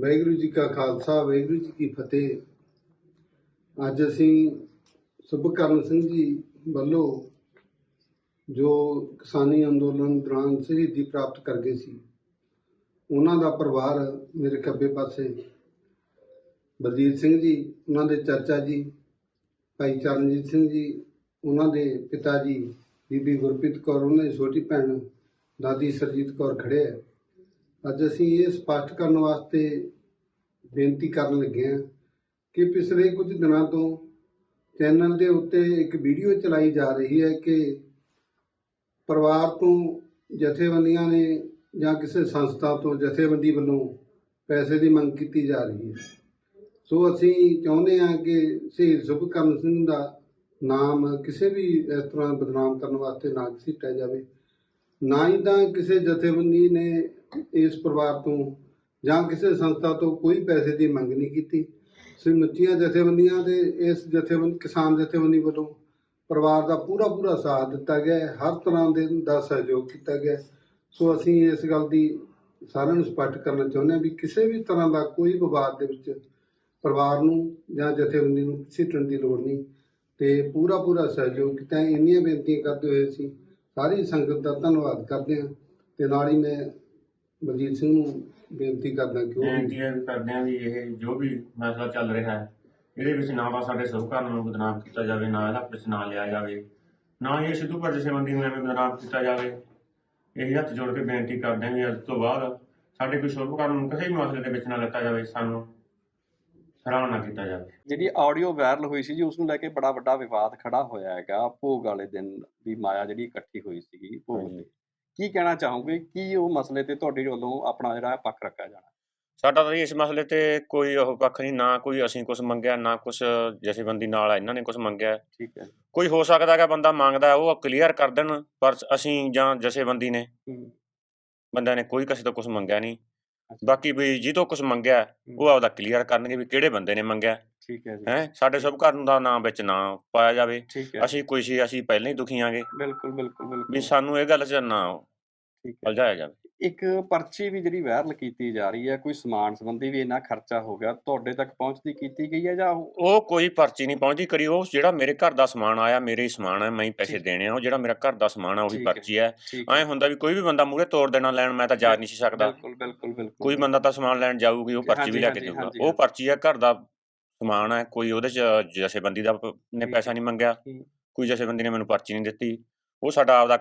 ਵਾਹਿਗੁਰੂ ਜੀ ਕਾ ਖਾਲਸਾ, ਵਾਹਿਗੁਰੂ ਜੀ ਕੀ ਫਤਿਹ। ਅੱਜ ਅਸੀਂ ਸੁਭਕਰਨ ਸਿੰਘ ਜੀ ਵੱਲੋਂ ਜੋ ਕਿਸਾਨੀ ਅੰਦੋਲਨ ਦੌਰਾਨ ਸ਼ਹੀਦੀ ਪ੍ਰਾਪਤ ਕਰ ਗਏ ਸੀ, ਉਹਨਾਂ ਦਾ ਪਰਿਵਾਰ ਮੇਰੇ ਖੱਬੇ ਪਾਸੇ ਬਲਜੀਤ ਸਿੰਘ ਜੀ, ਉਹਨਾਂ ਦੇ ਚਾਚਾ ਜੀ, ਭਾਈ ਚਰਨਜੀਤ ਸਿੰਘ ਜੀ, ਉਹਨਾਂ ਦੇ ਪਿਤਾ ਜੀ, ਬੀਬੀ ਗੁਰਪ੍ਰੀਤ ਕੌਰ, ਉਹਨਾਂ ਦੀ ਛੋਟੀ ਭੈਣ ਦਾਦੀ ਸਰਜੀਤ ਕੌਰ ਖੜੇ ਹੈ ਅੱਜ ਅਸੀਂ ਇਹ ਸਪਸ਼ਟ ਕਰਨ ਵਾਸਤੇ ਬੇਨਤੀ ਕਰਨ ਲੱਗੇ ਹਾਂ ਕਿ ਪਿਛਲੇ ਕੁਝ ਦਿਨਾਂ ਤੋਂ ਚੈਨਲ ਦੇ ਉੱਤੇ ਇੱਕ ਵੀਡੀਓ ਚਲਾਈ ਜਾ ਰਹੀ ਹੈ ਕਿ ਪਰਿਵਾਰ ਤੋਂ ਜਥੇਬੰਦੀਆਂ ਨੇ ਜਾਂ ਕਿਸੇ ਸੰਸਥਾ ਤੋਂ ਜਥੇਬੰਦੀ ਵੱਲੋਂ ਪੈਸੇ ਦੀ ਮੰਗ ਕੀਤੀ ਜਾ ਰਹੀ ਹੈ। ਸੋ ਅਸੀਂ ਚਾਹੁੰਦੇ ਹਾਂ ਕਿ ਸ਼ਹੀਦ ਸੁਭਕਰਨ ਸਿੰਘ ਦਾ ਨਾਮ ਕਿਸੇ ਵੀ ਇਸ ਤਰ੍ਹਾਂ ਬਦਨਾਮ ਕਰਨ ਵਾਸਤੇ ਨਾ ਘਸੀਟਿਆ ਜਾਵੇ। ਨਾ ਹੀ ਤਾਂ ਕਿਸੇ ਜਥੇਬੰਦੀ ਨੇ ਇਸ ਪਰਿਵਾਰ ਤੋਂ ਜਾਂ ਕਿਸੇ ਸੰਸਥਾ ਤੋਂ ਕੋਈ ਪੈਸੇ ਦੀ ਮੰਗ ਨਹੀਂ ਕੀਤੀ। ਸਮੁੱਚੀਆਂ ਜਥੇਬੰਦੀਆਂ ਦੇ ਇਸ ਜਥੇਬੰਦ, ਕਿਸਾਨ ਜਥੇਬੰਦੀ ਵੱਲੋਂ ਪਰਿਵਾਰ ਦਾ ਪੂਰਾ ਪੂਰਾ ਸਾਥ ਦਿੱਤਾ ਗਿਆ ਹਰ ਤਰ੍ਹਾਂ ਦੇ ਦਾ ਸਹਿਯੋਗ ਕੀਤਾ ਗਿਆ ਸੋ ਅਸੀਂ ਇਸ ਗੱਲ ਦੀ ਸਾਰਿਆਂ ਨੂੰ ਸਪਸ਼ਟ ਕਰਨਾ ਚਾਹੁੰਦੇ ਹਾਂ ਵੀ ਕਿਸੇ ਵੀ ਤਰ੍ਹਾਂ ਦਾ ਕੋਈ ਵਿਵਾਦ ਦੇ ਵਿੱਚ ਪਰਿਵਾਰ ਨੂੰ ਜਾਂ ਜਥੇਬੰਦੀ ਨੂੰ ਸਿੱਟਣ ਦੀ ਲੋੜ ਨਹੀਂ ਤੇ ਪੂਰਾ ਪੂਰਾ ਸਹਿਯੋਗ ਕੀਤਾ ਇੰਨੀਆਂ ਬੇਨਤੀਆਂ ਕਰਦੇ ਹੋਏ ਅਸੀਂ ਸਾਰੀ ਸੰਗਤ ਦਾ ਧੰਨਵਾਦ ਕਰਦੇ ਹਾਂ ਤੇ ਨਾਲ ਹੀ ਮੈਂ ਬਲਜੀਤ ਸਿੰਘ ਨੂੰ ਬੇਨਤੀ ਕਰਦਾ ਕਿ ਉਹ ਵੀ ਬੇਨਤੀ ਹੈ ਕਰਦੇ ਹਾਂ ਵੀ ਇਹ ਜੋ ਵੀ ਮਸਲਾ ਚੱਲ ਰਿਹਾ ਹੈ, ਇਹਦੇ ਵਿੱਚ ਨਾ ਤਾਂ ਸਾਡੇ ਸਹਿਕਾਰਾਂ ਨੂੰ ਬਦਨਾਮ ਕੀਤਾ ਜਾਵੇ, ਨਾ ਇਹਦਾ ਵਿੱਚ ਨਾ ਲਿਆ ਜਾਵੇ, ਨਾ ਹੀ ਇਹ ਸਿੱਧੂ ਪਰ ਜਥੇਬੰਦੀ ਨੂੰ ਐਵੇਂ ਬਦਨਾਮ ਕੀਤਾ ਜਾਵੇ। ਇਹ ਹੱਥ ਜੋੜ ਕੇ ਬੇਨਤੀ ਕਰਦੇ ਹਾਂ ਵੀ ਅੱਜ ਤੋਂ ਬਾਅਦ ਸਾਡੇ ਕੋਈ ਸਹਿਕਾਰ ਨੂੰ ਕਿਸੇ ਵੀ ਮਸਲੇ ਦੇ ਵਿੱਚ ਨਾ ਲੱਤਾ ਜਾਵੇ ਸਾਨੂੰ। ਨਾ ਕੀਤਾ ਜਾਵੇ। ਜਿਹੜੀ ਆਡੀਓ ਵਾਇਰਲ ਹੋਈ ਸੀ ਜੀ ਉਸ ਨੂੰ ਲੈ ਕੇ ਬੜਾ ਵੱਡਾ ਵਿਵਾਦ ਖੜਾ ਹੋਇਆ ਹੈਗਾ। ਭੋਗ ਵਾਲੇ ਦਿਨ ਵੀ ਮਾਇਆ ਜਿਹੜੀ ਇਕੱਠੀ ਹੋਈ ਸੀਗੀ ਭੋਗ ਹਾਂਜੀ। ਤੇ ਕੀ ਕਹਿਣਾ ਚਾਹੋਗੇ? ਕੀ ਉਹ ਮਸਲੇ ਤੇ ਤੁਹਾਡੇ ਵੱਲੋਂ ਆਪਣਾ ਜਿਹੜਾ ਪੱਖ ਰੱਖਿਆ ਜਾਣਾ? ਸਾਡਾ ਤਾਂ ਇਸ ਮਸਲੇ ਤੇ ਕੋਈ ਉਹ ਪੱਖ ਨਹੀਂ ਨਾ ਕੋਈ ਅਸੀਂ ਕੁਝ ਮੰਗਿਆ ਨਾ ਕੁਝ ਜਥੇਬੰਦੀ ਨਾਲ ਇਹਨਾਂ ਨੇ ਕੁਝ ਮੰਗਿਆ। ਠੀਕ ਹੈ। ਕੋਈ ਹੋ ਸਕਦਾ ਹੈਗਾ ਬੰਦਾ ਮੰਗਦਾ ਉਹ ਕਲੀਅਰ ਕਰ ਦੇਣ ਪਰ ਅਸੀਂ ਜਾਂ ਜਥੇਬੰਦੀ ਨੇ ਬੰਦਿਆਂ ਨੇ ਕੋਈ ਕਿਸੇ ਤੋਂ ਕੁਝ ਮੰਗਿਆ ਨਹੀਂ। ਬਾਕੀ ਵੀ ਜਿਹਤੋਂ ਤੋਂ ਕੁਝ ਮੰਗਿਆ ਉਹ ਆਪਦਾ ਕਲੀਅਰ ਕਰਨਗੇ ਵੀ ਕਿਹੜੇ ਬੰਦੇ ਨੇ ਮੰਗਿਆ। ਠੀਕ ਹੈ ਜੀ। ਹੈ ਸਾਡੇ ਸਭ ਘਰ ਦਾ ਨਾਮ ਵਿੱਚ ਨਾ ਪਾਇਆ ਜਾਵੇ। ਠੀਕ ਹੈ। ਅਸੀਂ ਕੋਈ ਸੀ ਅਸੀਂ ਪਹਿਲਾਂ ਹੀ ਦੁਖੀ ਆਂਗੇ। ਬਿਲਕੁਲ ਬਿਲਕੁਲ ਵੀ ਬਿਲਕੁਲ ਸਾਨੂੰ ਇਹ ਗੱਲ 'ਚ ਨਾ ਠੀਕ ਹੈ। ਉਲਝਾਇਆ ਜਾਵੇ। ਇੱਕ ਪਰਚੀ ਵੀ ਜਿਹੜੀ ਵਾਇਰਲ ਕੀਤੀ ਜਾ ਰਹੀ ਹੈ ਕੋਈ ਸਮਾਨ ਸੰਬੰਧੀ ਵੀ ਇੰਨਾ ਖਰਚਾ ਹੋ ਗਿਆ ਤੁਹਾਡੇ ਤੱਕ ਪਹੁੰਚਦੀ ਕੀਤੀ ਗਈ ਹੈ ਜਾਂ ਉਹ- ਉਹ ਕੋਈ ਪਰਚੀ ਨਹੀਂ ਪਹੁੰਚਦੀ ਕਰੀ ਉਹ ਜਿਹੜਾ ਮੇਰੇ ਘਰ ਦਾ ਸਮਾਨ ਆਇਆ ਮੇਰੇ ਹੀ ਸਮਾਨ ਹੈ ਮੈਂ ਹੀ ਪੈਸੇ ਠੀਕ। ਦੇਣੇ ਆ ਉਹ ਜਿਹੜਾ ਮੇਰਾ ਘਰ ਦਾ ਸਮਾਨ ਆ ਉਹੀ ਠੀਕ ਹੈ। ਪਰਚੀ ਹੈ ਠੀਕ ਐਂ ਹੁੰਦਾ ਵੀ ਕੋਈ ਵੀ ਬੰਦਾ ਮੂਹਰੇ ਤੋੜ ਦੇਣਾ ਲੈਣ ਮੈਂ ਤਾਂ ਜਾ ਨਹੀਂ ਸੀ ਸਕਦਾ ਬਿਲਕੁਲ ਬਿਲਕੁਲ ਬਿਲਕੁਲ ਕੋਈ ਬੰਦਾ ਤਾਂ ਸਮਾਨ ਲੈਣ ਜਾਊਗੀ ਉਹ ਪਰਚੀ ਵੀ ਲੈ ਕੇ ਹਾਂਜੀ, ਹਾਂਜੀ, ਉਹ ਹਾਂਜੀ। ਪਰਚੀ ਹੈ ਘਰ ਦਾ ਸਮਾਨ ਹੈ ਕੋਈ ਉਹਦੇ ਚ ਜਥੇਬੰਦੀ ਦਾ ਪ- ਨੇ ਠੀਕ ਪੈਸਾ। ਨਹੀਂ ਮੰਗਿਆ ਹੂੰ। ਕੋਈ ਜਥੇਬੰਦੀ ਨੇ ਮੈਨੂੰ ਪਰਚੀ ਨਹੀਂ ਦਿੱਤੀ ਉਹ ਸਾਡਾ ਆਪਦਾ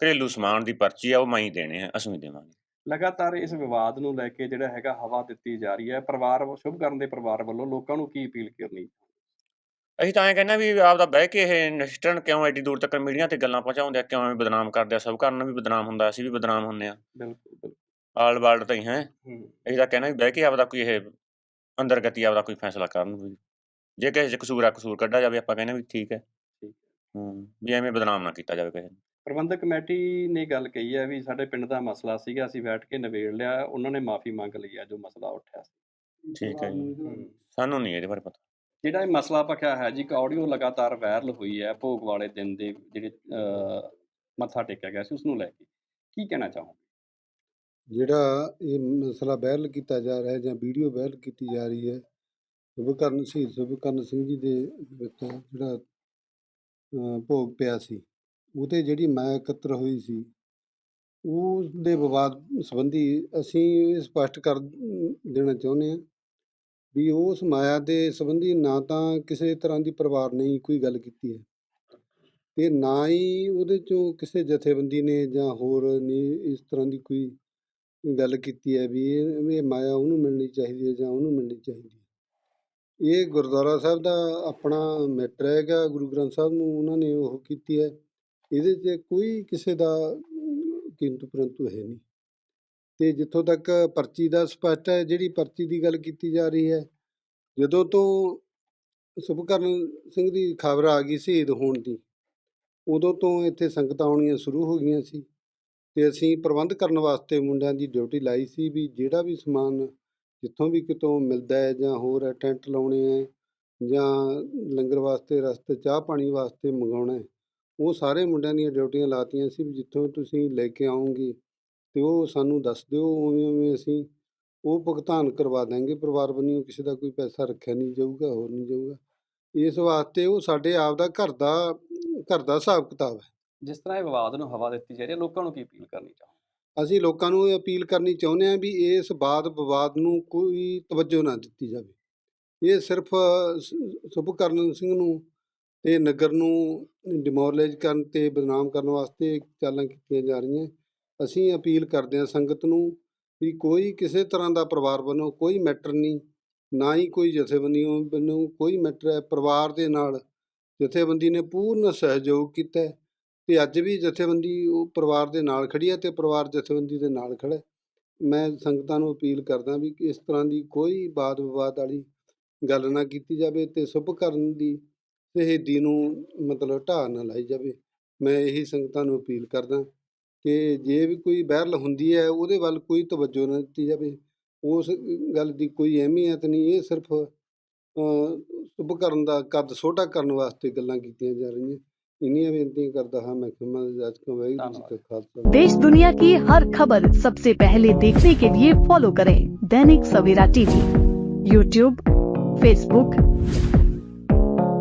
ਘਰੇਲੂ ਸਮਾਨ ਦੀ ਪਰਚੀ ਆ ਉਹ ਮੈਂ ਹੀ ਦੇਣੇ ਆ ਅਸੀਂ ਹੀ ਦੇਵਾਂਗੇ। ਲਗਾਤਾਰ ਇਸ ਵਿਵਾਦ ਨੂੰ ਲੈ ਕੇ ਜਿਹੜਾ ਹੈਗਾ ਹਵਾ ਦਿੱਤੀ ਜਾ ਰਹੀ ਹੈ ਪਰਿਵਾਰ ਸ਼ੁਭ ਕਰਨ ਦੇ ਪਰਿਵਾਰ ਵੱਲੋਂ ਲੋਕਾਂ ਨੂੰ ਕੀ ਅਪੀਲ ਕਰਨੀ? ਅਸੀਂ ਤਾਂ ਐਂ ਕਹਿੰਦੇ ਵੀ ਆਪਦਾ ਬਹਿ ਕੇ ਇਹ ਨਿਸ਼ਟਰਨ ਕਿਉਂ ਐਡੀ ਦੂਰ ਤੱਕ ਮੀਡੀਆ ਤੇ ਗੱਲਾਂ ਪਹੁੰਚਾਉਂਦੇ ਆ ਕਿਉਂ ਐਵੇਂ ਬਦਨਾਮ ਕਰਦੇ ਆ ਸਭ ਕਰਨ ਵੀ ਬਦਨਾਮ ਹੁੰਦਾ ਅਸੀਂ ਵੀ ਬਦਨਾਮ ਹੁੰਨੇ ਆ ਬਿਲਕੁਲ ਬਿਲਕੁਲ। ਆਲ ਵਰਲਡ ਤਾਂ ਹੀ ਹੈ। ਅਸੀਂ ਤਾਂ ਕਹਿੰਦੇ ਵੀ ਬਹਿ ਕੇ ਆਪਦਾ ਕੋਈ ਇਹ ਅੰਦਰ ਗਤੀ ਆਪਦਾ ਕੋਈ ਫੈਸਲਾ ਕਰਨ ਵੀ। ਜੇ ਕਿਸੇ 'ਚ ਕਸੂਰ ਆ ਕਸੂਰ ਕੱਢਿਆ ਜਾਵੇ ਆਪਾਂ ਕਹਿੰਦੇ ਵੀ ਠੀਕ ਹੈ। ਠੀਕ ਹੂੰ ਵੀ ਐਵੇਂ ਬਦਨਾਮ ਨਾ ਕੀਤਾ ਜਾਵੇ ਕਿਸੇ ਨੂੰ। ਪ੍ਰਬੰਧਕ ਕਮੇਟੀ ਨੇ ਗੱਲ ਕਹੀ ਹੈ ਵੀ ਸਾਡੇ ਪਿੰਡ ਦਾ ਮਸਲਾ ਸੀਗਾ ਅਸੀਂ ਬੈਠ ਕੇ ਨਿਬੇੜ ਲਿਆ ਉਹਨਾਂ ਨੇ ਮਾਫੀ ਮੰਗ ਲਈ ਹੈ ਜੋ ਮਸਲਾ ਉੱਠਿਆ ਸੀ। ਠੀਕ ਹੈ ਜੀ। ਸਾਨੂੰ ਨਹੀਂ ਇਹਦੇ ਬਾਰੇ ਪਤਾ। ਜਿਹੜਾ ਇਹ ਮਸਲਾ ਪੱਕਿਆ ਹੈ ਜੀ ਇੱਕ ਆਡੀਓ ਲਗਾਤਾਰ ਵਾਇਰਲ ਹੋਈ ਹੈ ਭੋਗ ਵਾਲੇ ਦਿਨ ਦੇ ਜਿਹੜੇ ਮੱਥਾ ਟੇਕਿਆ ਗਿਆ ਸੀ ਉਸ ਨੂੰ ਲੈ ਕੇ। ਕੀ ਕਹਿਣਾ ਚਾਹੋਗੇ? ਜਿਹੜਾ ਇਹ ਮਸਲਾ ਵਾਇਰਲ ਕੀਤਾ ਜਾ ਰਿਹਾ ਹੈ ਜਾਂ ਵੀਡੀਓ ਵਾਇਰਲ ਕੀਤੀ ਜਾ ਰਹੀ ਹੈ ਸੁਭਕਰਨ ਸ਼ਹੀਦ ਸੁਭਕਰਨ ਸਿੰਘ ਜੀ ਦੇ ਵਿੱਚ ਜਿਹੜਾ ਭੋਗ ਪਿਆ ਸੀ। ਉਹਤੇ ਜਿਹੜੀ ਮਾਇਆ ਇਕੱਤਰ ਹੋਈ ਸੀ ਉਸ ਦੇ ਵਿਵਾਦ ਸੰਬੰਧੀ ਅਸੀਂ ਇਹ ਸਪਸ਼ਟ ਕਰ ਦੇਣਾ ਚਾਹੁੰਦੇ ਹਾਂ ਵੀ ਉਸ ਮਾਇਆ ਦੇ ਸੰਬੰਧੀ ਨਾ ਤਾਂ ਕਿਸੇ ਤਰ੍ਹਾਂ ਦੀ ਪਰਿਵਾਰ ਨੇ ਕੋਈ ਗੱਲ ਕੀਤੀ ਹੈ ਤੇ ਨਾ ਹੀ ਉਹਦੇ ਚੋਂ ਕਿਸੇ ਜਥੇਬੰਦੀ ਨੇ ਜਾਂ ਹੋਰ ਨੇ ਇਸ ਤਰ੍ਹਾਂ ਦੀ ਕੋਈ ਗੱਲ ਕੀਤੀ ਹੈ ਵੀ ਇਹ ਇਹ ਮਾਇਆ ਉਹਨੂੰ ਮਿਲਣੀ ਚਾਹੀਦੀ ਹੈ ਜਾਂ ਉਹਨੂੰ ਮਿਲਣੀ ਚਾਹੀਦੀ ਹੈ। ਇਹ ਗੁਰਦੁਆਰਾ ਸਾਹਿਬ ਦਾ ਆਪਣਾ ਮੈਟਰ ਹੈਗਾ ਗੁਰੂ ਗ੍ਰੰਥ ਸਾਹਿਬ ਨੂੰ ਉਹਨਾਂ ਨੇ ਉਹ ਕੀਤੀ ਹੈ ਇਹਦੇ 'ਚ ਕੋਈ ਕਿਸੇ ਦਾ ਕਿੰਤੂ ਪਰੰਤੂ ਹੈ ਨਹੀਂ। ਤੇ ਜਿੱਥੋਂ ਤੱਕ ਪਰਚੀ ਦਾ ਸਪਸ਼ਟ ਹੈ, ਜਿਹੜੀ ਪਰਚੀ ਦੀ ਗੱਲ ਕੀਤੀ ਜਾ ਰਹੀ ਹੈ, ਜਦੋਂ ਤੋਂ ਸੁਭਕਰਨ ਸਿੰਘ ਦੀ ਖਬਰ ਆ ਗਈ ਸ਼ਹੀਦ ਹੋਣ ਦੀ, ਉਦੋਂ ਤੋਂ ਇੱਥੇ ਸੰਗਤਾਂ ਆਉਣੀਆਂ ਸ਼ੁਰੂ ਹੋ ਗਈਆਂ ਸੀ। ਤੇ ਅਸੀਂ ਪ੍ਰਬੰਧ ਕਰਨ ਵਾਸਤੇ ਮੁੰਡਿਆਂ ਦੀ ਡਿਊਟੀ ਲਾਈ ਸੀ ਵੀ ਜਿਹੜਾ ਵੀ ਸਮਾਨ ਜਿੱਥੋਂ ਵੀ ਕਿਤੋਂ ਮਿਲਦਾ ਹੈ ਜਾਂ ਹੋਰ ਟੈਂਟ ਲਾਉਣੇ ਹੈ ਜਾਂ ਲੰਗਰ ਵਾਸਤੇ ਰਸਤੇ, ਚਾਹ ਪਾਣੀ ਵਾਸਤੇ ਮੰਗਾਉਣਾ ਹੈ ਉਹ ਸਾਰੇ ਮੁੰਡਿਆਂ ਦੀਆਂ ਡਿਊਟੀਆਂ ਲਾਤੀਆਂ ਸੀ ਵੀ ਜਿੱਥੋਂ ਤੁਸੀਂ ਲੈ ਕੇ ਆਓਗੇ ਤੇ ਉਹ ਸਾਨੂੰ ਦੱਸ ਦਿਓ ਉਵੇਂ ਉਵੇਂ ਅਸੀਂ ਉਹ ਭੁਗਤਾਨ ਕਰਵਾ ਦਾਂਗੇ ਪਰਿਵਾਰ ਬੰਨਿਓ ਕਿਸੇ ਦਾ ਕੋਈ ਪੈਸਾ ਰੱਖਿਆ ਨਹੀਂ ਜਾਊਗਾ ਹੋਰ ਨਹੀਂ ਜਾਊਗਾ। ਇਸ ਵਾਸਤੇ ਉਹ ਸਾਡੇ ਆਪ ਦਾ ਘਰ ਦਾ ਘਰ ਦਾ ਹਿਸਾਬ ਕਿਤਾਬ ਹੈ। ਜਿਸ ਤਰ੍ਹਾਂ ਇਹ ਵਿਵਾਦ ਨੂੰ ਹਵਾ ਦਿੱਤੀ ਜਾ ਰਹੀ ਹੈ ਲੋਕਾਂ ਨੂੰ ਕੀ ਅਪੀਲ ਕਰਨੀ ਚਾਹੋ ਅਸੀਂ ਲੋਕਾਂ ਨੂੰ ਇਹ ਅਪੀਲ ਕਰਨੀ ਚਾਹੁੰਦੇ ਹਾਂ ਵੀ ਇਸ ਬਾਦ ਵਿਵਾਦ ਨੂੰ ਕੋਈ ਤਵੱਜੋ ਨਾ ਦਿੱਤੀ ਜਾਵੇ। ਇਹ ਸਿਰਫ ਸੁਭਕਰਨ ਸਿੰਘ ਨੂੰ ਅਤੇ ਨਗਰ ਨੂੰ ਡਿਮੋਰਲਾਈਜ਼ ਕਰਨ ਅਤੇ ਬਦਨਾਮ ਕਰਨ ਵਾਸਤੇ ਚਾਲਾਂ ਕੀਤੀਆਂ ਜਾ ਰਹੀਆਂ। ਅਸੀਂ ਅਪੀਲ ਕਰਦੇ ਹਾਂ ਸੰਗਤ ਨੂੰ ਵੀ ਕੋਈ ਕਿਸੇ ਤਰ੍ਹਾਂ ਦਾ ਪਰਿਵਾਰ ਵੱਲੋਂ ਕੋਈ ਮੈਟਰ ਨਹੀਂ, ਨਾ ਹੀ ਕੋਈ ਜਥੇਬੰਦੀ ਵੱਲੋਂ ਕੋਈ ਮੈਟਰ ਹੈ। ਪਰਿਵਾਰ ਦੇ ਨਾਲ ਜਥੇਬੰਦੀ ਨੇ ਪੂਰਨ ਸਹਿਯੋਗ ਕੀਤਾ ਹੈ ਤੇ ਅੱਜ ਵੀ ਜਥੇਬੰਦੀ ਉਹ ਪਰਿਵਾਰ ਦੇ ਨਾਲ ਖੜੀ ਹੈ ਤੇ ਪਰਿਵਾਰ ਜਥੇਬੰਦੀ ਦੇ ਨਾਲ ਖੜਾ ਮੈਂ ਸੰਗਤਾਂ ਨੂੰ ਅਪੀਲ ਕਰਦਾ ਵੀ ਕਿ ਇਸ ਤਰ੍ਹਾਂ ਦੀ ਕੋਈ ਬਾਦ ਵਿਵਾਦ ਵਾਲੀ ਗੱਲ ਨਾ ਕੀਤੀ ਜਾਵੇ ਤੇ ਸੁਭ ਕਰਨ ਦੀ ਸ਼ਹੀਦੀ ਨੂੰ ਮਤਲਬ ਢਾਹ ਨਾ ਲਾਈ ਜਾਵੇ ਮੈਂ ਇਹੀ ਸੰਗਤਾਂ ਨੂੰ ਅਪੀਲ ਕਰਦਾ ਕਿ ਜੇ ਵੀ ਕੋਈ ਬਹਿਰਲ ਹੁੰਦੀ ਹੈ ਉਹਦੇ ਵੱਲ ਕੋਈ ਤਵੱਜੋ ਨਾ ਦਿੱਤੀ ਜਾਵੇ ਉਸ ਗੱਲ ਦੀ ਕੋਈ ਅਹਿਮੀਅਤ ਨਹੀਂ ਇਹ ਸਿਰਫ ਅ, ਸੁਭ ਕਰਨ ਦਾ ਕੱਦ ਛੋਟਾ ਕਰਨ ਵਾਸਤੇ ਗੱਲਾਂ ਕੀਤੀਆਂ ਜਾ ਰਹੀਆਂ ਇੰਨੀਆਂ ਬੇਨਤੀਆਂ ਕਰਦਾ ਹਾਂ ਮੈਂ ਖਿਮਾ ਜਾਚਕਾਂ ਵਾਹਿਗੁਰੂ ਜੀ ਕਾ ਖਾਲਸਾ देश दुनिया की हर खबर सबसे पहले देखने के लिए फॉलो करें Dainik Savera TV YouTube Facebook